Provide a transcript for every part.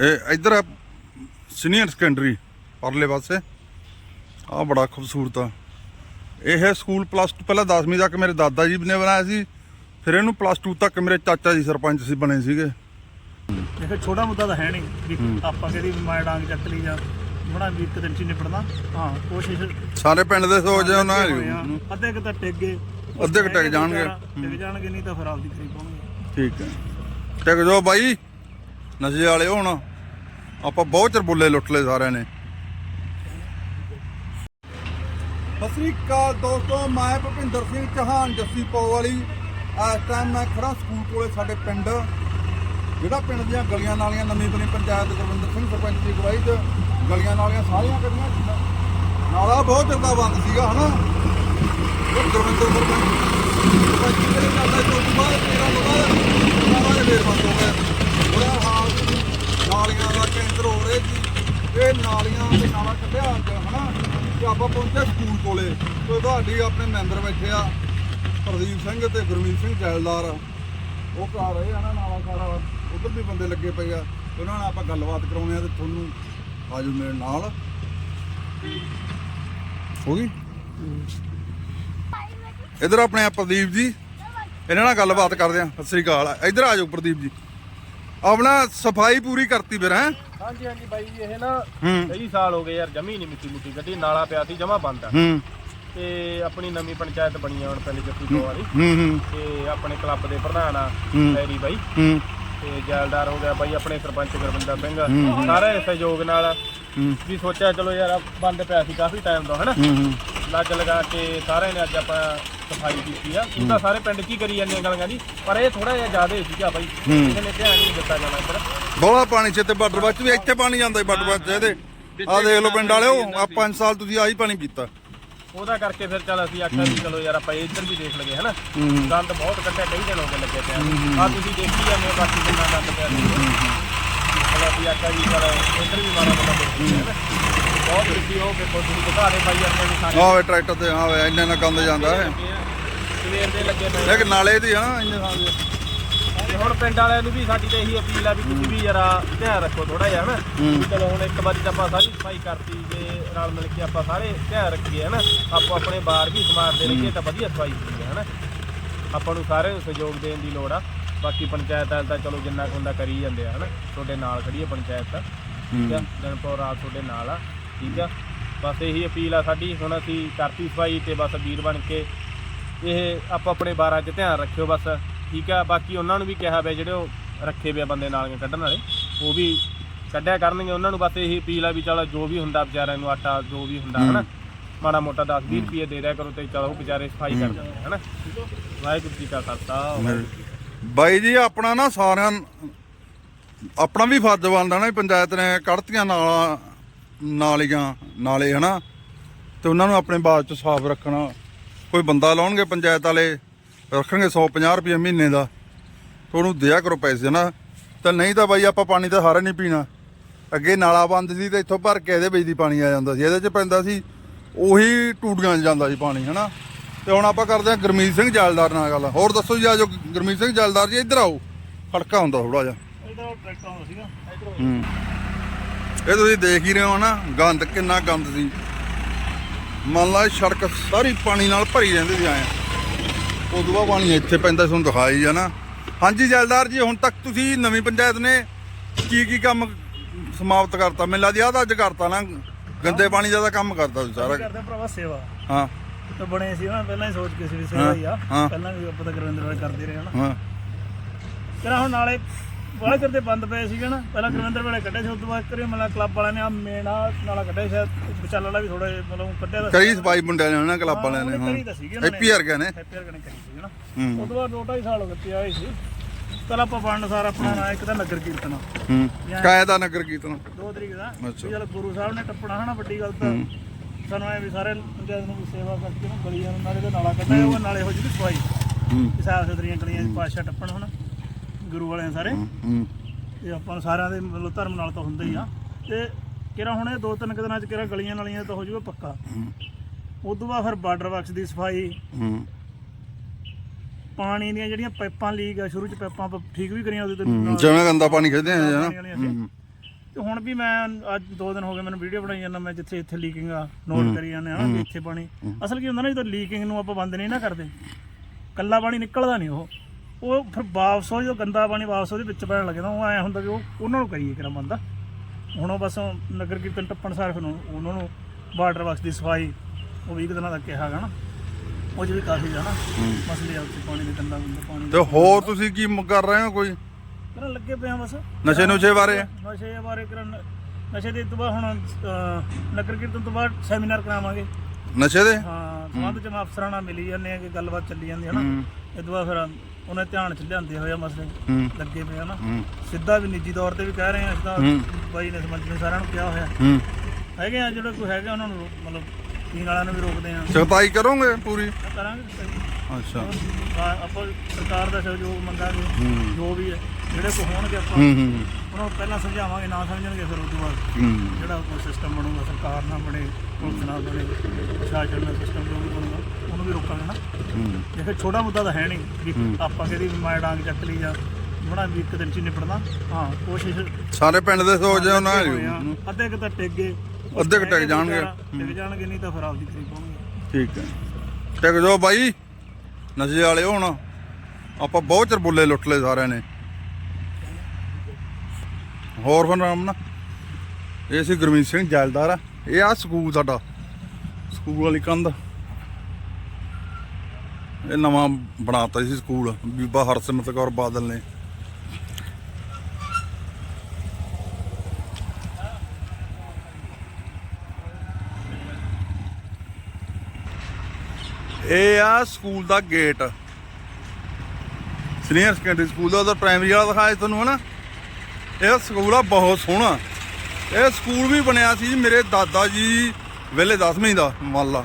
ਇਹ ਇੱਧਰ senior secondary ਪਰਲੇ ਪਾਸੇ। ਆ ਬੜਾ ਖੂਬਸੂਰਤ ਆ। ਇਹ ਹੈ ਸਕੂਲ ਪਲੱਸ 2 ਪਹਿਲਾਂ 10ਵੀਂ ਤੱਕ ਮੇਰੇ ਦਾਦਾ ਜੀ ਨੇ ਬਣਾਇਆ ਸੀ। ਫਿਰ ਇਹਨੂੰ ਪਲੱਸ 2 ਤੱਕ ਮੇਰੇ ਚਾਚਾ ਜੀ ਸਰਪੰਚ ਸੀ ਬਣੇ ਸੀਗੇ। ਦੇਖੋ ਛੋਟਾ ਮੁੱਦਾ ਤਾਂ ਹੈ ਨਹੀਂ ਵੀ ਆਪਾਂ ਕਿਹੜੀ ਮਾਰ ਡਾਂਗ ਚੱਕ ਲਈ ਜਾਂ ਬੜਾ ਵੀ ਇੱਕ ਦਿਨ ਚ ਹੀ ਨਿਪੜਨਾ ਹਾਂ ਕੋਸ਼ਿਸ਼ ਸਾਰੇ ਪਿੰਡ ਦੇ ਸੋਚ ਉਹਨਾਂ ਆ। ਅੱਧੇ ਕੁ ਤਾਂ ਟਿਕ ਗਏ। ਅੱਧੇ ਕੁ ਟਿਕ ਜਾਣਗੇ। ਟਿਕ ਜਾਣਗੇ ਨਹੀਂ ਤਾਂ ਫਿਰ ਆਪਦੀ ਖਰੀ ਪਾਉਣਗੇ। ਠੀਕ ਹੈ। ਟਿਕ ਜਾਓ ਬਾਈ। ਨਸ਼ੇ ਵਾਲੇ ਹੁਣ। ਆਪਾਂ ਬਹੁਤ ਚਿਰ ਬੁੱਲੇ ਲੁੱਟ ਲਏ ਸਾਰਿਆਂ ਨੇ। ਸਤਿ ਸ੍ਰੀ ਦੋਸਤੋ, ਮੈਂ ਭੁਪਿੰਦਰ ਸਿੰਘ ਚੌਹਾਨ, ਜੱਸੀ ਪੋ ਵਾਲੀ। ਇਸ ਟਾਈਮ ਮੈਂ ਖੜਾ ਸਕੂਲ ਕੋਲੇ ਸਾਡੇ ਪਿੰਡ, ਜਿਹੜਾ ਪਿੰਡ ਦੀਆਂ ਗਲੀਆਂ ਨਾਲੀਆਂ ਨਵੀਂ ਬਣੀ ਪੰਚਾਇਤ ਗੁਰਵਿੰਦਰ ਸਿੰਘ ਸਰਪੰਚ ਦੀ ਅਗਵਾਈ 'ਚ। ਗਲੀਆਂ ਨਾਲੀਆਂ ਸਾਰੀਆਂ ਕੱਢੀਆਂ ਨਾਲਾ ਬਹੁਤ ਚੰਗਾ ਬੰਦ ਸੀਗਾ, ਹਨਾ? ਗੁਰਵਿੰਦਰ ਸਰਪੰਚ ਸਰਪੰਚ ਜੀ ਦੇ ਨਾਲ ਤੋਂ ਬਾਅਦ ਮੇਰਾ ਲਗਾ ਨਾਲਾ ਦੇ ਫੇਰ ਬੰਦ ਹੋ ਗਿਆ ਬੁਰਾ ਹਾਲ ਸੀ। ਨਾਲੀਆਂ ਦਾ ਕੇਂਦਰ ਹੋ ਰਹੇ ਸੀ ਇਹ ਨਾਲੀਆਂ ਤੇ ਨਾਲਾ ਕੱਢਿਆ ਅੱਜ ਹਨਾ ਤੇ ਆਪਾਂ ਪਹੁੰਚੇ ਸਕੂਲ ਕੋਲੇ ਤੇ ਮੈਂਬਰ ਬੈਠੇ ਆ ਪ੍ਰਦੀਪ ਸਿੰਘ ਤੇ ਗੁਰਮੀਤ ਸਿੰਘ ਜੈਲਦਾਰ। ਉਹ ਕਰਾ ਰਹੇ ਆ ਨਾ ਨਾਲਾ ਸਾਰਾ ਉਧਰ ਵੀ ਬੰਦੇ ਲੱਗੇ ਪਏ ਆ ਤੇ ਉਹਨਾਂ ਨਾਲ ਆਪਾਂ ਗੱਲਬਾਤ ਕਰਾਉਣੇ ਆ ਤੇ ਤੁਹਾਨੂੰ ਆਜੋ ਮੇਰੇ ਨਾਲ। ਹੋ ਗਈ? ਇਧਰ ਆਪਣੇ ਆ ਪ੍ਰਦੀਪ ਜੀ। ਇਹਨਾਂ ਨਾਲ ਗੱਲਬਾਤ ਕਰਦੇ ਆ ਸਤਿ ਸ੍ਰੀ ਅਕਾਲ। ਇਧਰ ਆ ਜਾਓ ਪ੍ਰਦੀਪ ਜੀ। ਆਪਣਾ ਸਫ਼ਾਈ ਪੂਰੀ ਕਰਤੀ ਫਿਰ ਹੈ? ਹਾਂਜੀ ਹਾਂਜੀ ਬਾਈ ਜੀ ਇਹ ਨਾ ਕਈ ਸਾਲ ਹੋ ਗਏ ਯਾਰ ਜਮੀ ਨਹੀਂ ਮਿੱਟੀ ਮੁੱਟੀ ਗੱਡੀ ਨਾਲਾ ਪਿਆ ਸੀ ਜਮਾ ਬੰਦ ਆ। ਹੂੰ। ਤੇ ਆਪਣੀ ਨਵੀਂ ਪੰਚਾਇਤ ਬਣੀ ਆ ਹੁਣ ਪਹਿਲੇ ਜੱਫੀ ਤੋਂ ਵਾਲੀ। ਹੂੰ ਹੂੰ। ਤੇ ਆਪਣੇ ਕਲੱਬ ਦੇ ਪ੍ਰਧਾਨ ਆ ਹੂੰ। ਮੈਰੀ ਬਾਈ। ਹੂੰ। ਤੇ ਜੈਲਦਾਰ ਹੋ ਗਿਆ ਬਾਈ ਆਪਣੇ ਸਰਪੰਚ ਗੁਰਵਿੰਦਰ ਸਿੰਘ। ਸਾਰੇ ਸਹਿਯੋਗ ਨਾਲ ਹੂੰ। ਵੀ ਸੋਚਿਆ ਚਲੋ ਯਾਰ ਬੰਦ ਪਿਆ ਸੀ ਕਾਫੀ ਟਾਈਮ ਤੋਂ ਹਨਾ? ਹੂੰ ਹੂੰ। ਲੱਗ ਲਗਾ ਕੇ ਸਾਰਿਆਂ ਨੇ ਅੱਜ ਆਪਾਂ ਸਫ਼ਾਈ ਕੀਤੀ ਆ। ਉਹ ਤਾਂ ਸਾਰੇ ਪਿੰਡ ਹੀ ਕਰੀ ਜਾਂਦੀਆਂ ਗਲੀਆਂ ਦੀ ਪਰ ਇਹ ਥੋੜਾ ਜਿਹਾ ਜ਼ਿਆਦਾ ਸੀਗਾ ਬਾਈ। ਹੂੰ। ਕਿਸੇ ਨੇ ਧਿਆਨ ਨਹੀਂ ਦਿੱਤਾ ਜਾਣਾ ਇੱਧਰ। ਬੋਲਾ ਪਾਣੀ ਚ ਤੇ ਬਾਰਡਰ ਵਿੱਚ ਵੀ ਇੱਥੇ ਪਾਣੀ ਜਾਂਦਾ ਹੈ ਬਾਰਡਰ ਵਿੱਚ। ਇਹਦੇ ਆ ਦੇਖ ਲਓ ਪਿੰਡ ਵਾਲਿਓ ਆ 5 ਸਾਲ ਤੁਸੀਂ ਆਹੀ ਪਾਣੀ ਪੀਤਾ। ਉਹਦਾ ਕਰਕੇ ਫਿਰ ਚੱਲ ਅਸੀਂ ਆਖਿਆ ਵੀ ਚਲੋ ਯਾਰ ਆਪਾਂ ਇੱਧਰ ਵੀ ਦੇਖ ਲਗੇ ਹਨਾ? ਹੂੰ ਗੰਦ ਬਹੁਤ ਕੱਢਿਆ ਕਈ ਦਿਨ ਹੋ ਗਏ ਲੱਗੇ ਪਿਆ। ਆ ਤੁਸੀਂ ਦੇਖੀ ਜਾਂਦੇ ਹੋ ਬਾਕੀ ਕਿੰਨਾ ਗੰਦ ਪਿਆ ਚਲੋ ਅਸੀਂ ਆਖਿਆ ਵੀ ਚਲ ਇੱਧਰ ਵੀ ਮਾਰਾ ਬੰਦਾ ਦੇਖੀ ਹੈ ਨਾ ਬਹੁਤ ਰਿੱਕੀ ਹੋ ਕੇ ਕੋਈ ਦਿਖਾ ਦੇ ਬਾਈ ਆਪਣੇ ਵੀ ਸਾਰੇ। ਵੇ ਟਰੈਕਟਰ ਤੇ ਹਾਂ ਵੇ ਇੰਨੇ ਨਾਲ ਗੰਦ ਜਾਂਦਾ ਹੈ। ਸਵੇਰ ਦੇ ਲੱਗੇ ਪਏ ਇੱਕ ਨਾਲੇ ਦੀ ਆ ਇੰਨੇ ਦੇ। ਤੇ ਹੁਣ ਪਿੰਡ ਵਾਲਿਆਂ ਨੂੰ ਵੀ ਸਾਡੀ ਤਾਂ ਇਹੀ ਅਪੀਲ ਆ ਵੀ ਤੁਸੀਂ ਵੀ ਜਰਾ ਧਿਆਨ ਰੱਖੋ ਥੋੜਾ ਜਿਹਾ ਹਨਾ? ਵੀ ਚਲੋ ਹੁਣ ਇੱਕ ਵਾਰੀ ਤਾਂ ਆਪਾਂ ਸਾਰੀ ਸਫ਼ਾਈ ਕਰਤੀ ਜੇ ਰਲ ਮਿਲ ਕੇ ਆਪਾਂ ਸਾਰੇ ਧਿਆਨ ਰੱਖੀਏ ਹਨਾ? ਆਪੋ ਆਪਣੇ ਬਾਰ ਵੀ ਸਮਾਰਦੇ ਰਹੀਏ ਤਾਂ ਵਧੀਆ ਸਫ਼ਾਈ ਹੁੰਦੀ ਹੈ ਹਨਾ? ਆਪਾਂ ਨੂੰ ਸਾਰਿਆਂ ਨੂੰ ਸਹਿਯੋਗ ਦੇਣ ਦੀ ਲੋੜ ਆ। ਬਾਕੀ ਪੰਚਾਇਤ ਵਾਲ ਤਾਂ ਚਲੋ ਜਿੰਨਾ ਕੁ ਹੁੰਦਾ ਕਰੀ ਜਾਂਦੇ ਆ ਹਨਾ? ਤੁਹਾਡੇ ਨਾਲ ਖੜੀ ਆ ਪੰਚਾਇਤ ਤਾਂ। ਠੀਕ ਆ? ਦਿਨਪੁਰ ਰਾਤ ਤੁਹਾਡੇ ਨਾਲ ਆ ਠੀਕ ਆ? ਬਸ ਇਹੀ ਅਪੀਲ ਆ ਸਾਡੀ ਹੁਣ ਅਸੀਂ ਕਰਤੀ ਸਫ਼ਾਈ ਤੇ ਬਸ ਵੀਰ ਬਣ ਕੇ ਇਹ ਆਪਾਂ ਆਪਣੇ ਬਾਰਾਂ 'ਚ ਧਿਆਨ ਰੱਖਿਓ ਬਸ। ਠੀਕ ਆ ਬਾਕੀ ਉਹਨਾਂ ਨੂੰ ਵੀ ਕਿਹਾ ਵੇ ਜਿਹੜੇ ਉਹ ਰੱਖੇ ਵੇ ਬੰਦੇ ਨਾਲੀਆਂ ਕੱਢਣ ਵਾਲੇ ਉਹ ਵੀ ਕੱਢਿਆ ਕਰਨਗੇ ਉਹਨਾਂ ਨੂੰ ਬਸ ਇਹੀ ਅਪੀਲ ਆ ਵੀ ਚਲ ਜੋ ਵੀ ਹੁੰਦਾ ਵਿਚਾਰਿਆਂ ਨੂੰ ਆਟਾ ਜੋ ਵੀ ਹੁੰਦਾ ਹਨਾ? ਮਾੜਾ ਮੋਟਾ 10 20 ਰੁਪਏ ਦੇ ਦਿਆ ਕਰੋ ਤੇ ਚਲੋ ਉਹ ਵਿਚਾਰੇ ਸਫ਼ਾਈ ਕਰ ਦਿੰਦੇ ਆ, ਹਨਾ? ਵਾਹਿਗੁਰੂ ਜੀ ਕਾ ਖਾਲਸਾ। ਬਾਈ ਜੀ ਆਪਣਾ ਨਾ ਸਾਰਿਆਂ ਆਪਣਾ ਵੀ ਫਰਜ਼ ਬਣਦਾ ਨਾ ਪੰਚਾਇਤ ਨੇ ਕੱਢਤੀਆਂ ਨਾਲਾਂ ਨਾਲੀਆਂ ਨਾਲੇ ਹਨਾ? ਤੇ ਉਹਨਾਂ ਨੂੰ ਆਪਣੇ ਬਾਅਦ ਚ ਸਾਫ਼ ਰੱਖਣਾ। ਕੋਈ ਬੰਦਾ ਲਾਉਣਗੇ ਪੰਚਾਇਤ ਵਾਲੇ ਰੱਖਣਗੇ 150 ਰੁਪਏ ਮਹੀਨੇ ਦਾ। ਤੇ ਉਹਨੂੰ ਦਿਆ ਕਰੋ ਪੈਸੇ ਨਾ। ਤਾਂ ਨਹੀਂ ਤਾਂ ਬਾਈ ਆਪਾਂ ਪਾਣੀ ਤਾਂ ਸਾਰਾ ਨਹੀਂ ਪੀਣਾ। ਅੱਗੇ ਨਾਲਾ ਬੰਦ ਸੀ ਤੇ ਇੱਥੋਂ ਭਰ ਕੇ ਇਹਦੇ ਵਿੱਚ ਦੀ ਪਾਣੀ ਆ ਜਾਂਦਾ ਸੀ। ਇਹਦੇ ਚ ਪੈਂਦਾ ਸੀ ਉਹੀ ਟੂਟੀਆਂ 'ਚ ਜਾਂਦਾ ਸੀ ਪਾਣੀ ਹਨਾ? ਤੇ ਹੁਣ ਆਪਾਂ ਕਰਦੇ ਹਾਂ ਗੁਰਮੀਤ ਸਿੰਘ ਜੈਲਦਾਰ ਨਾਲ ਗੱਲ। ਹੋਰ ਦੱਸੋ ਜੀ ਆਜੋ ਗੁਰਮੀਤ ਸਿੰਘ ਜੈਲਦਾਰ ਜੀ ਇੱਧਰ ਆਓ। ਖੜਕਾ ਹੁੰਦਾ ਥੋੜਾ ਜਿਹਾ। ਇਹ ਤੁਸੀਂ ਦੇਖ ਹੀ ਰਹੇ ਹੋ ਨਾ ਗੰਦ ਕਿੰਨਾ ਗੰਦ ਸੀ। ਮੰਨ ਲਾ ਸੜਕ ਸਾਰੀ ਪਾਣੀ ਨਾਲ ਭਰੀ ਰਹਿੰਦੀ ਸੀ ਆਏ ਉਦੋਂ ਬਾਅਦ ਪਾਣੀ ਇੱਥੇ ਪੈਂਦਾ ਤੁਹਾਨੂੰ ਦਿਖਾਈ ਆ ਨਾ। ਹਾਂਜੀ ਜੈਲਦਾਰ ਜੀ ਹੁਣ ਤੱਕ ਤੁਸੀਂ ਨਵੀਂ ਪੰਚਾਇਤ ਨੇ ਕੀ ਕੀ ਕੰਮ ਸਮਾਪਤ ਕਰਤਾ? ਮੈਨੂੰ ਲੱਗਦਾ ਆਹ ਤਾਂ ਅੱਜ ਕਰਤਾ ਨਾ ਗੰਦੇ ਪਾਣੀ ਦਾ ਤਾਂ ਕੰਮ ਕਰਤਾ ਤੁਸੀਂ ਸਾਰਾ। ਕਰਦੇ ਭਰਾਵਾ ਸੇਵਾ। ਹਾਂ। ਤਾਂ ਬਣੇ ਸੀ ਨਾ ਪਹਿਲਾਂ ਹੀ ਸੋਚ ਕੇ ਸੀ ਵੀ ਸੇਵਾ ਹੀ ਆ। ਹਾਂ। ਪਹਿਲਾਂ ਵੀ ਆਪਾਂ ਤਾਂ ਗੁਰਵਿੰਦਰ ਵਾਲੇ ਕਰਦੇ ਰਹੇ ਹਨਾ। ਹਾਂ। ਤੇਰਾ ਹੁਣ ਨਾਲੇ ਬਾਹਲੇ ਚਿਰ ਦੇ ਬੰਦ ਪਏ ਸੀਗੇ ਨਾ ਪਹਿਲਾਂ ਗੁਰਵਿੰਦਰ ਵੇਲੇ ਕੱਢੇ ਸੀ ਉਸ ਤੋਂ ਬਾਅਦ ਕਰੇ ਮਤਲਬ ਕਲੱਬ ਵਾਲਿਆਂ ਨੇ ਆ ਮੇਨਾ ਨਾਲਾ ਕੱਢਿਆ ਸ਼ਾਇਦ ਵਿਚਾਲ ਵਾਲਾ ਵੀ ਥੋੜਾ ਮਤਲਬ ਕੱਢਿਆ ਦਾ ਕਰੀ ਸਫ਼ਾਈ ਮੁੰਡਿਆਂ ਨੇ ਨਾ ਕਲੱਬ ਵਾਲਿਆਂ ਨੇ ਹਾਂ। ਹੈਪੀ ਵਰਗਿਆਂ ਨੇ। ਹੈਪੀ ਵਰਗਾ ਨੇ ਕਰੀ ਸੀ ਨਾ। ਹੂੰ। ਉਸ ਤੋਂ ਬਾਅਦ ਦੋ ਢਾਈ ਸਾਲ ਹੋ ਗਏ ਸੀ। ਚਲ ਆਪਾਂ ਬਣਨ ਸਾਰ ਆਪਣਾ ਨਾਂ ਇੱਕ ਤਾਂ ਨਗਰ ਕੀਰਤਨ। ਹੂੰ। ਕਾਇਦਾ ਨਗਰ ਕੀਰਤਨ? ਦੋ ਤਰੀਕ ਦਾ। ਚਲ ਗੁਰੂ ਸਾਹਿਬ ਨੇ ਟੱਪਣਾ ਹਨਾ ਵੱਡੀ ਗੱਲ ਤਾਂ। ਸਾਨੂੰ ਐ ਵੀ ਸਾਰੇ ਪੰਚਾਇਤ ਨੂੰ ਸੇਵਾ ਕਰਕੇ ਨਾ ਗਲੀਆਂ ਨਾਲੇ ਦਾ ਨਾਲਾ ਕੱਢਿਆ ਉਹ ਨਾਲੇ ਹੋ ਜੀ ਸਫ਼ਾਈ। ਹੂੰ। ਸਾਫ਼ ਸੁਥਰੀਆਂ ਗਲੀਆਂ ਪਾਸ਼ਾ ਟੱਪਣ ਹੁਣ ਗੁਰੂ ਵਾਲਿਆਂ ਸਾਰੇ। ਹੂੰ ਤੇ ਆਪਾਂ ਨੂੰ ਸਾਰਿਆਂ ਦੇ ਮਤਲਬ ਧਰਮ ਨਾਲ ਤਾਂ ਹੁੰਦਾ ਹੀ ਆ। ਤੇ ਕਿਹੜਾ ਹੁਣ ਇਹ ਦੋ ਤਿੰਨ ਕੁ ਦਿਨਾਂ ਚ ਕਿਹੜਾ ਗਲੀਆਂ ਨਾਲੀਆਂ ਤਾਂ ਹੋ ਜਾਊਗਾ ਪੱਕਾ। ਉਸ ਤੋਂ ਬਾਅਦ ਫਿਰ ਬਾਰਡਰ ਬਾਕਸ ਦੀ ਸਫ਼ਾਈ। ਹੂੰ। ਪਾਣੀ ਦੀਆਂ ਜਿਹੜੀਆਂ ਪਾਈਪਾਂ ਲੀਕ ਆ ਸ਼ੁਰੂ ਚ ਪਾਈਪਾਂ ਆਪਾਂ ਠੀਕ ਵੀ ਕਰੀਆਂ ਉਹਦੇ ਤੇ ਹੂੰ, ਨਾਲ। ਜਿਵੇਂ ਗੰਦਾ ਪਾਣੀ ਖੇਡਦੇ ਆ ਪਾਣੀ ਨਾ ਵਾਲੀਆਂ ਸੀ। ਤੇ ਹੁਣ ਵੀ ਮੈਂ ਅੱਜ ਦੋ ਦਿਨ ਹੋ ਗਏ ਮੈਨੂੰ ਵੀਡੀਓ ਬਣਾਈ ਜਾਂਦਾ ਮੈਂ ਜਿੱਥੇ ਇੱਥੇ ਲੀਕਿੰਗ ਆ ਨੋਟ ਕਰੀ ਜਾਂਦੇ ਆ ਵੀ ਇੱਥੇ ਪਾਣੀ। ਅਸਲ ਕੀ ਹੁੰਦਾ ਨਾ ਜਦੋਂ ਲੀਕਿੰਗ ਨੂੰ ਆਪਾਂ ਬੰਦ ਨਹੀਂ ਨਾ ਕਰਦੇ ਕੱਲਾ ਪਾਣੀ ਨਿਕਲਦਾ ਨਹੀਂ ਉਹ। ਉਹ ਫਿਰ ਵਾਪਸ ਉਹ ਜਦੋਂ ਗੰਦਾ ਪਾਣੀ ਵਾਪਸ ਉਹਦੇ ਵਿੱਚ ਪੈਣ ਲੱਗਦਾ ਉਹ ਐ ਹੁੰਦਾ ਵੀ ਉਹ ਉਹਨਾਂ ਨੂੰ ਕਰੀਏ ਕਿਰਾ ਬੰਦਾ। ਹੁਣ ਉਹ ਬਸ ਨਗਰ ਕੀਰਤਨ ਟੱਪਣ ਸਾਰ ਫਿਰ ਉਹ- ਉਹਨਾਂ ਨੂੰ ਵਾਟਰ ਵਰਕਸ ਦੀ ਸਫ਼ਾਈ ਉਹ 20 ਕੁ ਦਿਨਾਂ ਤੱਕ ਕਿਹਾ ਗਾ ਨਾ। ਉਹ ਵੀ ਕਾਫੀ ਜਾਣਾ ਮਸਲੇ ਆ ਉੱਥੇ ਪਾਣੀ ਦੇ ਗੰਦਾ ਗੰਦਾ ਪਾਣੀ ਤੇ ਹੋਰ ਤੁਸੀਂ ਕੀ ਮ- ਕਰ ਰਹੇ ਹੋ ਕੋਈ? ਕਰਨ ਲੱਗੇ ਪਏ ਆ ਬਸ। ਨਸ਼ੇ ਨੁਸ਼ੇ ਬਾਰੇ? ਨਸ਼ੇ ਬਾਰੇ ਕਰਨ ਨਸ਼ੇ ਦੇ ਤੋਂ ਬਾਅਦ ਹੁਣ ਅਹ, ਨਗਰ ਕੀਰਤਨ ਤੋਂ ਬਾਅਦ ਸੈਮੀਨਾਰ ਕਰਾਵਾਂਗੇ। ਨਸ਼ੇ ਦੇ? ਹਾਂ ਸੰਬੰਧ ਚ ਅਫਸਰਾਂ ਨਾਲ ਮਿਲੀ ਜਾਂਦੇ ਆ ਕਿ ਗੱਲਬਾਤ ਚੱਲੀ ਜਾਂਦੀ ਹੈ ਨਾ। ਇਹ ਤੋਂ ਬਾਅਦ ਫਿਰ ਉਹਨੇ ਧਿਆਨ ਚ ਲਿਆਂਦੇ ਹੋਏ ਆ ਮਸਲੇ। ਹੂੰ। ਲੱਗੇ ਪਏ ਹੂੰ। ਸਿੱਧਾ ਵੀ ਨਿੱਜੀ ਤੌਰ ਤੇ ਵੀ ਕਹਿ ਰਹੇ ਆ। ਬਾਈ ਨੇ ਸਮਝ ਨੇ ਸਾਰਿਆਂ ਨੂੰ ਕਿਹਾ ਹੋਇਆ। ਹੂੰ। ਹੈਗੇ ਆ ਜਿਹੜੇ ਕੋਈ ਹੈਗੇ ਉਹਨਾਂ ਨੂੰ ਰੋ- ਮਤਲਬ ਪੀਣ ਵਾਲਿਆਂ ਨੂੰ ਵੀ ਰੋਕਦੇ ਆ। ਸਖਤਾਈ ਕਰੋਗੇ ਪੂਰੀ? ਕਰਾਂਗੇ ਸਹੀ। ਅੱਛਾ। ਆ- ਆਪਾਂ ਸਰਕਾਰ ਦਾ ਸਹਿਯੋਗ ਮੰਗਾਂਗੇ ਹੂੰ। ਜੋ ਵੀ ਹੈ। ਜਿਹੜੇ ਕੋ ਹੋਣਗੇ ਆਪਾਂ ਹੂੰ ਹੂੰ ਉਹਨਾਂ ਨੂੰ ਪਹਿਲਾਂ ਸਮਝਾਵਾਂਗੇ ਨਾ ਸਮਝਣਗੇ ਫਿਰ ਉਸ ਤੋਂ ਬਾਅਦ ਹੂੰ। ਜਿਹੜਾ ਕੋਈ ਸਿਸਟਮ ਬਣੂਗਾ ਸਰਕਾਰ ਨਾਲ ਬਣੇ ਪੁਲਿਸ ਨਾਲ ਬਣੇ ਨਾਲ ਸਿਸਟਮ ਜੋ ਵੀ ਬਣੂਗਾ ਉਹਨੂੰ ਵੀ ਰੋਕਾਂਗੇ ਨਾ। ਹੂੰ। ਦੇਖੋ ਛੋਟਾ ਮੁੱਦਾ ਤਾਂ ਹੈ ਨਹੀਂ ਵੀ ਆਪਾਂ ਕਿਹਦੀ ਮਾਰ ਡਾਂਗ ਚੱਕ ਲਈ ਜਾਂ ਬਣਾ ਵੀ ਇੱਕ ਦਿਨ ਚ ਹੀ ਨਿਪੜਨਾ ਹਾਂ ਕੋਸ਼ਿਸ਼ ਸਾਰੇ ਪਿੰਡ ਦੇ ਸੋਚ ਜਾਓ ਨਾ ਹੋਏ ਆ। ਅੱਧੇ ਕੁ ਤਾਂ ਟਿਕ ਗਏ। ਅੱਧੇ ਕੁ ਟਿਕ ਜਾਣਗੇ। ਟਿਕ ਜਾਣਗੇ ਨਹੀਂ ਤਾਂ ਫਿਰ ਆਪਦੀ ਕਰੀ ਪਾਉਣਗੇ। ਠੀਕ ਹੈ। ਟਿਕ ਜਾਓ ਬਾਈ। ਨਸ਼ੇ ਵਾਲੇ ਹੁਣ। ਆਪਾਂ ਬਹੁਤ ਚਿਰ ਬੁੱਲੇ ਲੁੱਟ ਲਏ ਸਾਰਿਆਂ ਨੇ। ਹੋਰ ਫਿਰ ਨਾਮ ਨਾ। ਇਹ ਸੀ ਗੁਰਮੀਤ ਸਿੰਘ ਜੈਲਦਾਰ ਆ। ਇਹ ਆ ਸਕੂਲ ਸਾਡਾ। ਸਕੂਲ ਵਾਲੀ ਕੰਧ। ਇਹ ਨਵਾਂ ਬਣਾਤਾ ਸੀ ਸਕੂਲ, ਬੀਬਾ ਹਰਸਿਮਰਤ ਕੌਰ ਬਾਦਲ ਨੇ। ਇਹ ਆ ਸਕੂਲ ਦਾ ਗੇਟ। ਸੀਨੀਅਰ ਸੈਕੰਡਰੀ ਸਕੂਲ ਦਾ, ਉਹਦਾ ਪ੍ਰਾਇਮਰੀ ਵਾਲਾ ਦਿਖਾਇਆ ਤੁਹਾਨੂੰ, ਹਨਾ? ਇਹ ਸਕੂਲ ਆ, ਬਹੁਤ ਸੋਹਣਾ। ਇਹ ਸਕੂਲ ਵੀ ਬਣਿਆ ਸੀ ਮੇਰੇ ਦਾਦਾ ਜੀ ਵੇਲੇ 10ਵੀਂ ਦਾ, ਮੰਨ ਲਾ।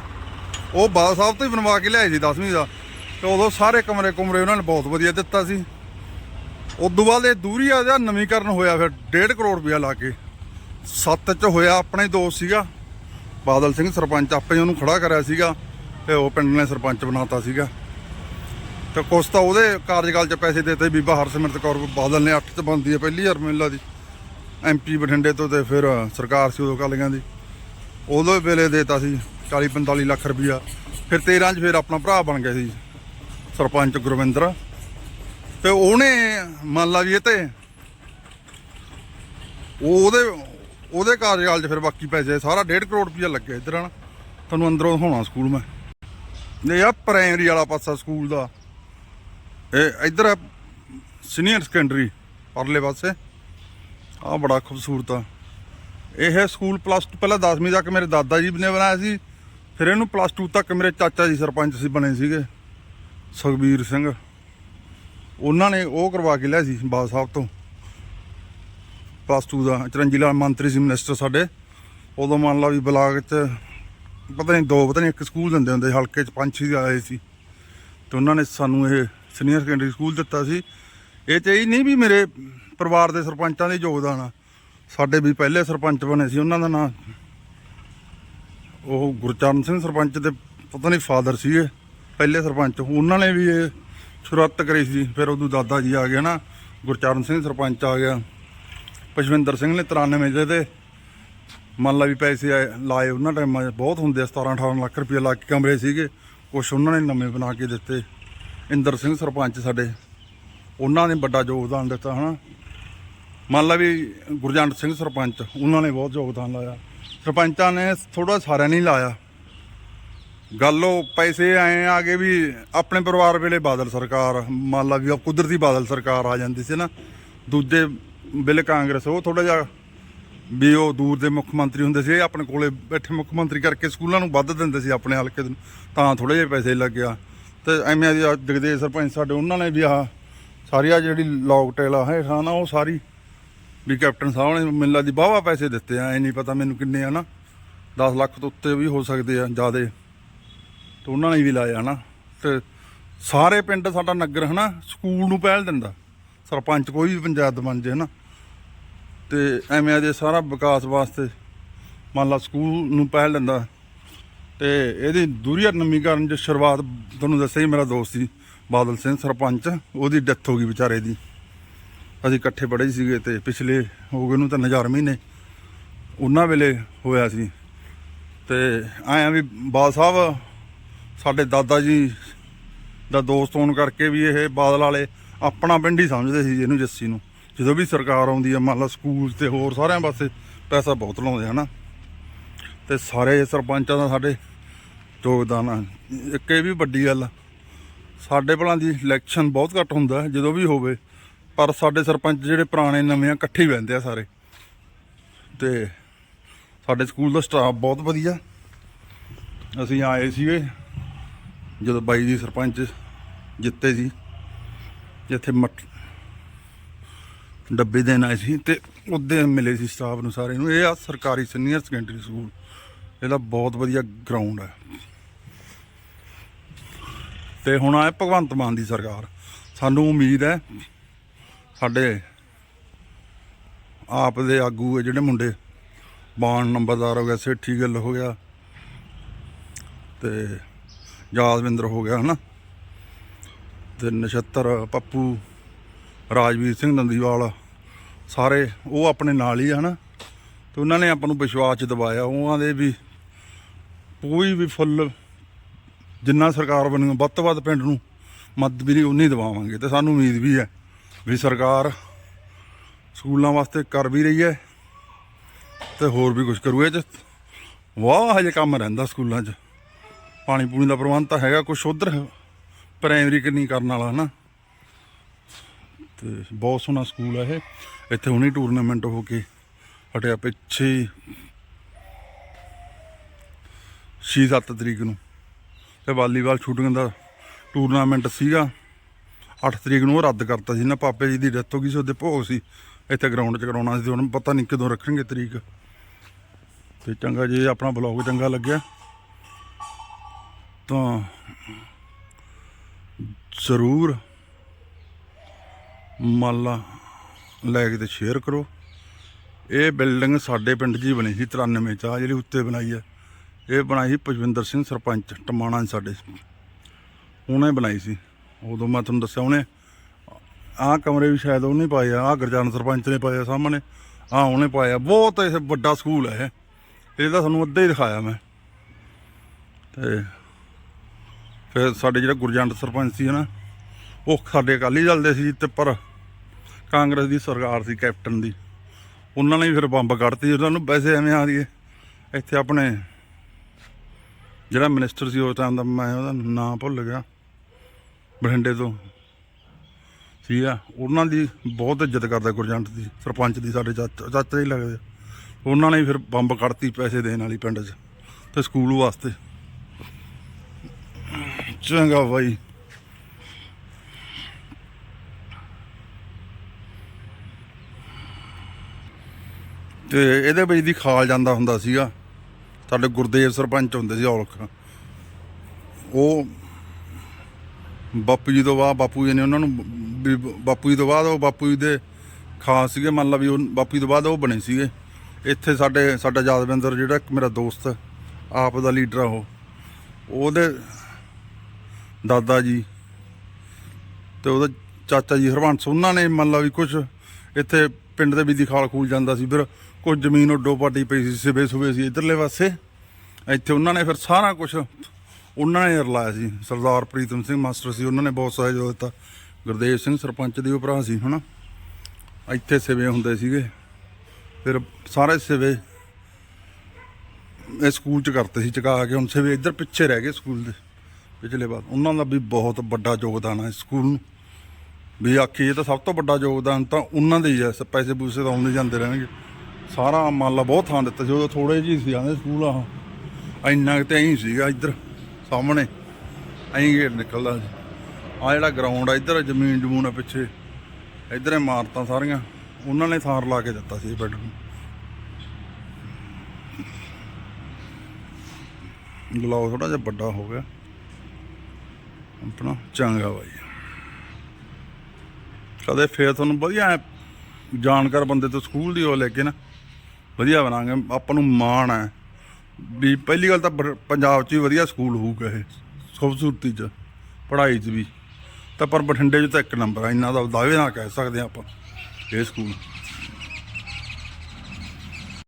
ਉਹ ਬਾਦਲ ਸਾਹਿਬ ਤੋਂ ਹੀ ਬਣਵਾ ਕੇ ਲਿਆਏ ਸੀ 10ਵੀਂ ਦਾ। ਤੇ ਉਦੋਂ ਸਾਰੇ ਕਮਰੇ ਕੁਮਰੇ ਉਹਨਾਂ ਨੇ ਬਹੁਤ ਵਧੀਆ ਦਿੱਤਾ ਸੀ। ਉਦੋਂ ਬਾਅਦ ਇਹ ਦੂਰੀ ਆ ਦਾ ਨਵੀਕਰਨ ਹੋਇਆ ਫਿਰ 1.5 ਕਰੋੜ ਰੁਪਇਆ ਲਾ ਕੇ। ਸੱਤ ਚ ਹੋਇਆ ਆਪਣੇ ਦੋਸਤ ਸੀਗਾ। ਬਾਦਲ ਸਿੰਘ ਸਰਪੰਚ ਆਪੇ ਉਹਨੂੰ ਖੜਾ ਕਰਿਆ ਸੀਗਾ ਤੇ ਉਹ ਪਿੰਡ ਨੇ ਸਰਪੰਚ ਬਣਾਤਾ ਸੀਗਾ। ਤੇ ਕੁਛ ਤਾਂ ਉਹਦੇ ਕਾਰਜਕਾਲ 'ਚ ਪੈਸੇ ਦਿੱਤੇ ਬੀਬਾ ਹਰਸਿਮਰਤ ਕੌਰ ਬਾਦਲ ਨੇ 8 ਚ ਬੰਦੀ ਹੈ ਪਹਿਲੀ ਵਾਰ ਮੇਲਾ ਦੀ। ਐਮਪੀ ਬਠਿੰਡੇ ਤੋਂ ਤੇ ਫਿਰ ਸਰਕਾਰ ਸੀ ਉਦੋਂ ਕਾਲੀਆਂ ਦੀ। ਉਦੋਂ ਵੇਲੇ ਦੇਤਾ ਸੀ 40 45 ਲੱਖ ਰੁਪਈਆ ਫਿਰ 13 ਚ ਫਿਰ ਆਪਣਾ ਭਰਾ ਬਣ ਗਿਆ ਸੀ। ਸਰਪੰਚ ਗੁਰਵਿੰਦਰ। ਤੇ ਉਹਨੇ ਮੰਨ ਲਾ ਵੀ ਇਹ ਤੇ ਉਹਦੇ ਉਹਦੇ ਕਾਰਜਕਾਲ 'ਚ ਫਿਰ ਬਾਕੀ ਪੈਸੇ ਸਾਰਾ 1.5 ਕਰੋੜ ਰੁਪਇਆ ਲੱਗਿਆ ਇੱਧਰ ਹਨ। ਤੁਹਾਨੂੰ ਅੰਦਰੋਂ ਹੋਣਾ ਸਕੂਲ ਮੈਂ। ਇਹ ਆ ਪ੍ਰਾਇਮਰੀ ਵਾਲਾ ਪਾਸਾ ਸਕੂਲ ਦਾ। ਇਹ ਇੱਧਰ ਆ ਸੀਨੀਅਰ ਸੈਕੰਡਰੀ ਪਰਲੇ ਪਾਸੇ। ਆ ਬੜਾ ਖੂਬਸੂਰਤ ਆ। ਇਹ ਸਕੂਲ ਪਲੱਸ 2 ਪਹਿਲਾਂ 10ਵੀਂ ਤੱਕ ਮੇਰੇ ਦਾਦਾ ਜੀ ਨੇ ਬਣਾਇਆ ਸੀ। ਫਿਰ ਇਹਨੂੰ ਪਲੱਸ 2 ਤੱਕ ਮੇਰੇ ਚਾਚਾ ਜੀ ਸਰਪੰਚ ਸੀ ਬਣੇ ਸੀਗੇ। ਸੁਖਬੀਰ ਸਿੰਘ। ਉਹਨਾਂ ਨੇ ਉਹ ਕਰਵਾ ਕੇ ਲਿਆ ਸੀ ਬਾਦ ਸਾਹਿਬ ਤੋਂ। ਪਲੱਸ 2 ਦਾ ਚਰਨਜੀਤ ਲਾਲ ਮੰਤਰੀ ਸੀ ਮਿਨਿਸਟਰ ਸਾਡੇ। ਉਦੋਂ ਮੰਨ ਲਾ ਵੀ ਬਲਾਕ 'ਚ ਪਤਾ ਨਹੀਂ ਦੋ, ਪਤਾ ਨਹੀਂ ਇੱਕ ਸਕੂਲ ਦਿੰਦੇ ਹੁੰਦੇ ਹਲਕੇ 'ਚ ਪੰਜ, ਛੇ ਆਏ ਸੀ। ਤੇ ਉਹਨਾਂ ਨੇ ਸਾਨੂੰ ਇਹ ਸੀਨੀਅਰ ਸੈਕੰਡਰੀ ਸਕੂਲ ਦਿੱਤਾ ਸੀ। ਇਹ 'ਚ ਇਹ ਨਹੀਂ ਵੀ ਮੇਰੇ ਪਰਿਵਾਰ ਦੇ ਸਰਪੰਚਾਂ ਦੇ ਯੋਗਦਾਨ ਆ। ਸਾਡੇ ਵੀ ਪਹਿਲੇ ਸਰਪੰਚ ਬਣੇ ਸੀ, ਉਹਨਾਂ ਦਾ ਨਾਂ ਉਹ ਗੁਰਚਰਨ ਸਿੰਘ ਸਰਪੰਚ ਦੇ ਪਤਾ ਨਹੀਂ ਫਾਦਰ ਸੀ ਇਹ ਪਹਿਲੇ ਸਰਪੰਚ ਉਹਨਾਂ ਨੇ ਵੀ ਇਹ ਸ਼ੁਰੂਆਤ ਕਰੀ ਸੀ, ਫਿਰ ਉਦੋਂ ਦਾਦਾ ਜੀ ਆ ਗਏ ਨਾ, ਗੁਰਚਰਨ ਸਿੰਘ ਸਰਪੰਚ ਆ ਗਿਆ। ਪਸ਼ਵਿੰਦਰ ਸਿੰਘ ਨੇ 93 ਦੇ ਤੇ ਮੰਨ ਲਾ ਵੀ ਪੈਸੇ ਆਏ- ਲਾਏ ਉਹਨਾਂ ਟਾਈਮਾਂ 'ਚ। ਬਹੁਤ ਹੁੰਦੇ ਆ 17 18 ਲੱਖ ਰੁਪਏ ਲਾ ਕੇ ਕਮਰੇ ਸੀਗੇ। ਕੁਛ ਉਹਨਾਂ ਨੇ ਨਵੇਂ ਬਣਾ ਕੇ ਦਿੱਤੇ। ਇੰਦਰ ਸਿੰਘ ਸਰਪੰਚ ਸਾਡੇ, ਉਹਨਾਂ ਨੇ ਵੱਡਾ ਯੋਗਦਾਨ ਦਿੱਤਾ, ਹਨਾ। ਮੰਨ ਲਾ ਵੀ ਗੁਰਜੰਟ ਸਿੰਘ ਸਰਪੰਚ, ਉਹਨਾਂ ਨੇ ਬਹੁਤ ਯੋਗਦਾਨ ਲਾਇਆ। ਸਰਪੰਚਾਂ ਨੇ ਥੋੜਾ ਸਾਰਿਆਂ ਨੇ ਲਾਇਆ। ਗੱਲ ਉਹ ਪੈਸੇ ਆਏ ਆ ਗਏ ਵੀ ਆਪਣੇ ਪਰਿਵਾਰ ਵੇਲੇ ਬਾਦਲ ਸਰਕਾਰ, ਮੰਨ ਲਾ ਵੀ ਉਹ ਕੁਦਰਤੀ ਬਾਦਲ ਸਰਕਾਰ ਆ ਜਾਂਦੀ ਸੀ ਨਾ, ਦੂਜੇ ਵੇਲੇ ਕਾਂਗਰਸ, ਉਹ ਥੋੜਾ ਜਿਹਾ ਵੀ ਉਹ ਦੂਰ ਦੇ ਮੁੱਖ ਮੰਤਰੀ ਹੁੰਦੇ ਸੀ ਆਪਣੇ ਕੋਲੇ ਬੈਠੇ ਮੁੱਖ ਮੰਤਰੀ ਕਰਕੇ ਸਕੂਲਾਂ ਨੂੰ ਵੱਧ ਦਿੰਦੇ ਸੀ ਆਪਣੇ ਹਲਕੇ ਨੂੰ, ਤਾਂ ਥੋੜੇ ਜਿਹੇ ਪੈਸੇ ਲੱਗਿਆ। ਤੇ ਐਵੇਂ ਦੀ ਜਗਦੇ ਸਰਪੰਚ ਸਾਡੇ, ਉਹਨਾਂ ਨੇ ਵੀ ਆਹ ਸਾਰੀ ਆ ਜਿਹੜੀ ਲੌਗ ਟੇਲ ਆ, ਹੇਠਾਂ ਨਾ ਉਹ ਸਾਰੀ ਵੀ ਕੈਪਟਨ ਸਾਹਿਬ ਨੇ ਮਿਲਦਾ ਦੀ ਵਾਹਵਾ ਪੈਸੇ ਦਿੱਤੇ ਆ ਐ ਨਹੀਂ ਪਤਾ ਮੈਨੂੰ ਕਿੰਨੇ ਆ ਨਾ 10 ਲੱਖ ਤੋਂ ਉੱਤੇ ਵੀ ਹੋ ਸਕਦੇ ਆ, ਜਿਆਦੇ। ਤੇ ਉਹਨਾਂ ਨੇ ਵੀ ਲਾਇਆ ਨਾ ਤੇ ਸਾਰੇ ਪਿੰਡ ਸਾਡਾ ਨਗਰ ਹਨਾ, ਸਕੂਲ ਨੂੰ ਪਹਿਲ ਦਿੰਦਾ। ਸਰਪੰਚ ਕੋਈ ਵੀ ਪੰਚਾਇਤ ਬਣ ਜੇ ਹਨਾ। ਤੇ ਐਵੇਂ ਦੇ ਸਾਰਾ ਵਿਕਾਸ ਵਾਸਤੇ ਮੰਨ ਲਾ ਸਕੂਲ ਨੂੰ ਪਹਿਲ ਦਿੰਦਾ। ਤੇ ਇਹਦੀ ਦੂਰੀਆ ਨਵੀਕਰਨ ਦੀ ਸ਼ੁਰੂਆਤ ਤੁਹਾਨੂੰ ਦੱਸਿਆ ਹੀ ਮੇਰਾ ਦੋਸਤ ਸੀ ਬਾਦਲ ਸਿੰਘ ਸਰਪੰਚ, ਉਹਦੀ ਡੈਥ ਹੋ ਗਈ ਵਿਚਾਰੇ ਦੀ। ਅਸੀਂ ਇਕੱਠੇ ਪੜ੍ਹੇ ਸੀਗੇ ਤੇ ਪਿਛਲੇ ਹੋ ਗਏ ਨੂੰ ਤਾਂ ਨਜ਼ਾਰ ਮਹੀਨੇ। ਉਹਨਾਂ ਵੇਲੇ ਹੋਇਆ ਸੀ। ਤੇ ਆਇਆ ਵੀ ਬਾਦ ਸਾਹਿਬ ਸਾਡੇ ਦਾਦਾ ਜੀ ਦਾ ਦੋਸਤ ਹੋਣ ਕਰਕੇ ਵੀ ਇਹ ਬਾਦਲ ਵਾਲੇ ਆਪਣਾ ਪਿੰਡ ਹੀ ਸਮਝਦੇ ਸੀ ਇਹਨੂੰ ਜੱਸੀ ਨੂੰ। ਜਦੋਂ ਵੀ ਸਰਕਾਰ ਆਉਂਦੀ ਆ, ਮੰਨ ਲਾ ਸਕੂਲ ਤੇ ਹੋਰ ਸਾਰਿਆਂ ਪਾਸੇ ਪੈਸਾ ਬਹੁਤ ਲਾਉਂਦੇ ਹਨਾ ਤੇ ਸਾਰੇ ਸਰਪੰਚਾਂ ਦਾ ਸਾਡੇ ਯੋਗਦਾਨ ਆ। ਇੱਕ ਇਹ ਵੀ ਵੱਡੀ ਗੱਲ ਆ, ਸਾਡੇ ਭਲਾਂ ਦੀ ਇਲੈਕਸ਼ਨ ਬਹੁਤ ਘੱਟ ਹੁੰਦਾ, ਜਦੋਂ ਵੀ ਹੋਵੇ, ਪਰ ਸਾਡੇ ਸਰਪੰਚ ਜਿਹੜੇ ਪੁਰਾਣੇ ਨਵੇਂ ਆ, ਇਕੱਠੇ ਹੀ ਬਹਿੰਦੇ ਆ ਸਾਰੇ। ਤੇ ਸਾਡੇ ਸਕੂਲ ਦਾ ਸਟਾਫ ਬਹੁਤ ਵਧੀਆ। ਅਸੀਂ ਆਏ ਸੀਗੇ ਜਦੋਂ ਬਾਈ ਜੀ ਸਰਪੰਚ ਜਿੱਤੇ ਸੀ, ਜਿੱਥੇ ਮਟ ਡੱਬੇ ਦੇਣ ਆਏ ਸੀ ਤੇ ਉਹਦੇ ਮਿਲੇ ਸੀ ਸਟਾਫ ਨੂੰ ਸਾਰੇ ਨੂੰ। ਇਹ ਆ ਸਰਕਾਰੀ ਸੀਨੀਅਰ ਸੈਕੰਡਰੀ ਸਕੂਲ ਇਹਦਾ ਬਹੁਤ ਵਧੀਆ ਗਰਾਊਂਡ ਹੈ ਤੇ ਹੁਣ ਆਏ ਭਗਵੰਤ ਮਾਨ ਦੀ ਸਰਕਾਰ। ਸਾਨੂੰ ਉਮੀਦ ਹੈ ਸਾਡੇ ਆਪ ਦੇ ਆਗੂ ਹੈ ਜਿਹੜੇ ਮੁੰਡੇ, ਬਾਣ ਨੰਬਰਦਾਰ ਹੋ ਗਿਆ, ਸੇਠੀ ਗੱਲ ਹੋ ਗਿਆ ਤੇ ਯਾਦਵਿੰਦਰ ਹੋ ਗਿਆ, ਹਨਾ? ਤੇ ਨਛੱਤਰ, ਪੱਪੂ, ਰਾਜਵੀਰ ਸਿੰਘ ਨੰਦੀਵਾਲ, ਸਾਰੇ ਉਹ ਆਪਣੇ ਨਾਲ ਹੀ ਆ, ਹਨਾ? ਤੇ ਉਹਨਾਂ ਨੇ ਆਪਾਂ ਨੂੰ ਵਿਸ਼ਵਾਸ ਚ ਦਵਾਇਆ ਉਹਨਾਂ ਦੇ ਵੀ ਕੋਈ ਵੀ ਫੁੱਲ ਜਿੰਨਾ ਸਰਕਾਰ ਬਣੂ, ਵੱਧ ਤੋਂ ਵੱਧ ਪਿੰਡ ਨੂੰ ਮਦਦ ਵੀ ਉਨੀ ਦਵਾਵਾਂਗੇ। ਤੇ ਸਾਨੂੰ ਉਮੀਦ ਵੀ ਹੈ ਵੀ ਸਰਕਾਰ ਸਕੂਲਾਂ ਵਾਸਤੇ ਕਰ ਵੀ ਰਹੀ ਹੈ ਤੇ ਹੋਰ ਵੀ ਕੁਝ ਕਰੂ। ਇਹ ਚ ਵਾਹ, ਹਜੇ ਕੰਮ ਰਹਿੰਦਾ ਸਕੂਲਾਂ 'ਚ। ਪਾਣੀ ਪੂਣੀ ਦਾ ਪ੍ਰਬੰਧ ਤਾਂ ਹੈਗਾ, ਕੁਛ ਉਧਰ ਪ੍ਰਾਇਮਰੀ ਕਿੰਨੀ ਕਰਨ ਵਾਲਾ, ਹਨਾ? ਤੇ ਬਹੁਤ ਸੋਹਣਾ ਸਕੂਲ ਹੈ ਇਹ। ਇੱਥੇ ਹੁਣੀ ਟੂਰਨਾਮੈਂਟ ਹੋ ਕੇ ਹਟਿਆ ਪਿੱਛੇ 6-7 ਤਰੀਕ ਨੂੰ। ਤੇ ਵਾਲੀਬਾਲ ਸ਼ੂਟਿੰਗ ਦਾ ਟੂਰਨਾਮੈਂਟ ਸੀਗਾ। 8 ਤਰੀਕ ਨੂੰ ਉਹ ਰੱਦ ਕਰਤਾ ਸੀ। ਨਾ ਪਾਪੇ ਜੀ ਦੀ ਡੈਥ ਹੋ ਗਈ ਸੀ, ਉਹਦੇ ਭੋਗ ਸੀ। ਇੱਥੇ ਗਰਾਊਂਡ 'ਚ ਕਰਾਉਣਾ ਸੀ ਤੇ ਹੁਣ ਪਤਾ ਨਹੀਂ ਕਦੋਂ ਰੱਖਣਗੇ ਤਰੀਕ। ਤੇ ਚੰਗਾ ਜੇ ਆਪਣਾ ਬਲੌਗ ਚੰਗਾ ਲੱਗਿਆ। ਤਾਂ ਜ਼ਰੂਰ ਮੰਨ ਲਾ ਲਾਇਕ ਤੇ ਸ਼ੇਅਰ ਕਰੋ। ਇਹ ਬਿਲਡਿੰਗ ਸਾਡੇ ਪਿੰਡ 'ਚ ਹੀ ਬਣੀ ਸੀ 93 ਚ ਆ ਜਿਹੜੀ ਉੱਤੇ ਬਣਾਈ ਹੈ। ਇਹ ਬਣਾਈ ਸੀ ਪਜਵਿੰਦਰ ਸਿੰਘ ਸਰਪੰਚ, ਟਮਾਣਾ ਸਾਡੇ। ਉਹਨੇ ਬਣਾਈ ਸੀ। ਉਦੋਂ ਮੈਂ ਤੁਹਾਨੂੰ ਦੱਸਿਆ, ਉਹਨੇ ਆਹ ਕਮਰੇ ਵੀ ਸ਼ਾਇਦ ਉਹਨੇ ਪਾਏ ਆ, ਆਹ ਗੁਰਜਾਨ ਸਰਪੰਚ ਨੇ ਪਾਏ ਸਾਹਮਣੇ, ਆਹ ਉਹਨੇ ਪਾਇਆ ਬਹੁਤ ਇਹ ਵੱਡਾ ਸਕੂਲ ਹੈ ਇਹ। ਇਹਦਾ ਤੁਹਾਨੂੰ ਅੱਧਾ ਹੀ ਦਿਖਾਇਆ ਮੈਂ। ਤੇ ਫਿਰ ਸਾਡੇ ਜਿਹੜਾ ਗੁਰਜੰਟ ਸਰਪੰਚ ਸੀ ਨਾ ਉਹ ਸਾਡੇ ਅਕਾਲੀ ਦਲ ਦੇ ਸੀ ਤੇ ਪਰ ਕਾਂਗਰਸ ਦੀ ਸਰਕਾਰ ਸੀ ਕੈਪਟਨ ਦੀ। ਉਹਨਾਂ ਨੇ ਵੀ ਫਿਰ ਬੰਬ ਕੱਢਤੀ, ਉਹਨਾਂ ਨੂੰ ਵੈਸੇ ਐਵੇਂ ਆ ਰਹੀ ਇੱਥੇ ਆਪਣੇ ਜਿਹੜਾ ਮਿਨਿਸਟਰ ਸੀ ਉਸ ਟਾਈਮ ਦਾ ਮੈਂ ਉਹਦਾ ਨਾਂ ਭੁੱਲ ਗਿਆ, ਬਠਿੰਡੇ ਤੋਂ ਸੀਗਾ ਉਹਨਾਂ ਦੀ ਬਹੁਤ ਇੱਜ਼ਤ ਕਰਦਾ ਗੁਰਜੰਟ ਦੀ, ਸਰਪੰਚ ਦੀ ਸਾਡੇ ਚਾਚਾ ਚਾਚਾ ਹੀ ਲੱਗਦੇ ਉਹਨਾਂ ਨੇ ਫਿਰ ਬੰਬ ਕੱਢਤੀ ਪੈਸੇ ਦੇਣ ਵਾਲੀ ਪਿੰਡ 'ਚ ਤੇ ਸਕੂਲ ਵਾਸਤੇ। ਚੰਗਾ ਬਾਈ ਤੇ ਇਹਦੇ ਵਿੱਚ ਦੀ ਖਾਲ ਜਾਂਦਾ ਹੁੰਦਾ ਸੀਗਾ। ਸਾਡੇ ਗੁਰਦੇਵ ਸਰਪੰਚ ਹੁੰਦੇ ਸੀ ਔਲਖ। ਉਹ ਬਾਪੂ ਜੀ ਤੋਂ ਬਾਅਦ ਬਾਪੂ ਜੀ ਨੇ ਉਹਨਾਂ ਨੂੰ ਬਾਪੂ ਜੀ ਤੋਂ ਬਾਅਦ ਉਹ ਬਾਪੂ ਜੀ ਦੇ ਖਾਸ ਸੀਗੇ। ਮੰਨ ਲਾ ਵੀ ਉਹ ਬਾਪੂ ਜੀ ਤੋਂ ਬਾਅਦ ਉਹ ਬਣੇ ਸੀਗੇ। ਇੱਥੇ ਸਾਡੇ, ਸਾਡਾ ਯਾਦਵਿੰਦਰ ਜਿਹੜਾ ਇੱਕ ਮੇਰਾ ਦੋਸਤ, ਆਪ ਦਾ ਲੀਡਰ ਆ ਉਹ। ਉਹਦੇ ਦਾਦਾ ਜੀ ਤੇ ਉਹਦਾ ਚਾਚਾ ਜੀ ਹਰਵੰਸ, ਉਹਨਾਂ ਨੇ ਮੰਨ ਲਾ ਵੀ ਕੁਝ ਇੱਥੇ ਪਿੰਡ ਦੇ ਵੀ ਦੀ ਖਾਲ ਖੂਲ ਜਾਂਦਾ ਸੀ, ਫਿਰ ਕੁਝ ਜ਼ਮੀਨ ਉੱਡੋ ਪਾਟੀ ਪਈ ਸੀ ਸਿਵੇ ਸੁਵੇ ਸੀ ਇਧਰਲੇ ਪਾਸੇ। ਇੱਥੇ ਉਹਨਾਂ ਨੇ ਫਿਰ ਸਾਰਾ ਕੁਝ ਉਹਨਾਂ ਨੇ ਰਲਾਇਆ ਸੀ, ਸਰਦਾਰ ਪ੍ਰੀਤਮ ਸਿੰਘ ਮਾਸਟਰ ਸੀ, ਉਹਨਾਂ ਨੇ ਬਹੁਤ ਸਹਿਯੋਗ ਦਿੱਤਾ। ਗੁਰਦੇਵ ਸਿੰਘ ਸਰਪੰਚ ਦੇ ਉਹ ਭਰਾ ਸੀ, ਹਨਾ? ਇੱਥੇ ਸਿਵੇ ਹੁੰਦੇ ਸੀਗੇ। ਫਿਰ ਸਾਰੇ ਸਿਵੇ ਇਹ ਸਕੂਲ ਚ ਕਰਤੇ ਸੀ, ਚਕਾ ਕੇ ਹੁਣ ਸਿਵੇ ਇੱਧਰ ਪਿੱਛੇ ਰਹਿ ਗਏ ਸਕੂਲ ਦੇ। ਪਿਛਲੇ ਵਾਰ। ਉਹਨਾਂ ਦਾ ਵੀ ਬਹੁਤ ਵੱਡਾ ਯੋਗਦਾਨ ਹੈ ਇਸ ਸਕੂਲ ਨੂੰ। ਵੀ ਆਖੀਏ ਤਾਂ ਸਭ ਤੋਂ ਵੱਡਾ ਯੋਗਦਾਨ ਤਾਂ ਉਹਨਾਂ ਦੇ ਹੀ ਹੈ ਪੈਸੇ ਪੂਸੇ ਤਾਂ ਆਉਂਦੇ ਜਾਂਦੇ ਰਹਿਣਗੇ। ਸਾਰਾ ਮੰਨ ਲਾ ਬਹੁਤ ਥਾਂ ਦਿੱਤਾ ਸੀ। ਉਦੋਂ ਥੋੜੇ ਜਿਹੀ ਸੀ, ਆਂਦੇ ਸਕੂਲ ਆ। ਇੰਨਾ ਕੁ ਤੇ ਐਂ ਸੀਗਾ ਇੱਧਰ, ਸਾਹਮਣੇ। ਐਂ ਗੇਟ ਨਿਕਲਦਾ ਸੀ। ਆ ਜਿਹੜਾ ਗਰਾਊਂਡ ਆ, ਇੱਧਰ ਜ਼ਮੀਨ ਜਮੂਨ ਆ ਪਿੱਛੇ। ਇੱਧਰ ਇਮਾਰਤਾਂ ਸਾਰੀਆਂ। ਉਹਨਾਂ ਨੇ ਥਾਰ ਲਾ ਕੇ ਦਿੱਤਾ ਸੀ ਇਹ ਪਿੰਡ ਨੂੰ। ਗਲਾਉ ਥੋੜਾ ਜਿਹਾ ਵੱਡਾ ਹੋ ਗਿਆ। ਆਪਣਾ ਚੰਗਾ ਬਾਈ। ਕਦੇ ਫੇਰ ਤੁਹਾਨੂੰ ਵਧੀਆ ਜਾਣਕਾਰ ਬੰਦੇ ਤੋਂ ਸਕੂਲ ਦੀ ਉਹ ਲੈ ਕੇ ਨਾ, ਵਧੀਆ ਬਣਾਂਗੇ, ਆਪਾਂ ਨੂੰ ਮਾਣ ਹੈ ਵੀ ਪਹਿਲੀ ਗੱਲ ਤਾਂ ਪੰਜਾਬ 'ਚ ਵੀ ਵਧੀਆ ਸਕੂਲ ਹੋਊਗਾ ਇਹ, ਖੂਬਸੂਰਤੀ 'ਚ, ਪੜ੍ਹਾਈ 'ਚ ਵੀ। ਤਾਂ ਪਰ ਬਠਿੰਡੇ 'ਚ ਤਾਂ ਇੱਕ ਨੰਬਰ ਆ, ਇੰਨਾ ਦਾ ਦਾਅਵੇ ਨਾ ਕਹਿ ਸਕਦੇ ਹਾਂ ਆਪਾਂ, ਇਹ ਸਕੂਲ।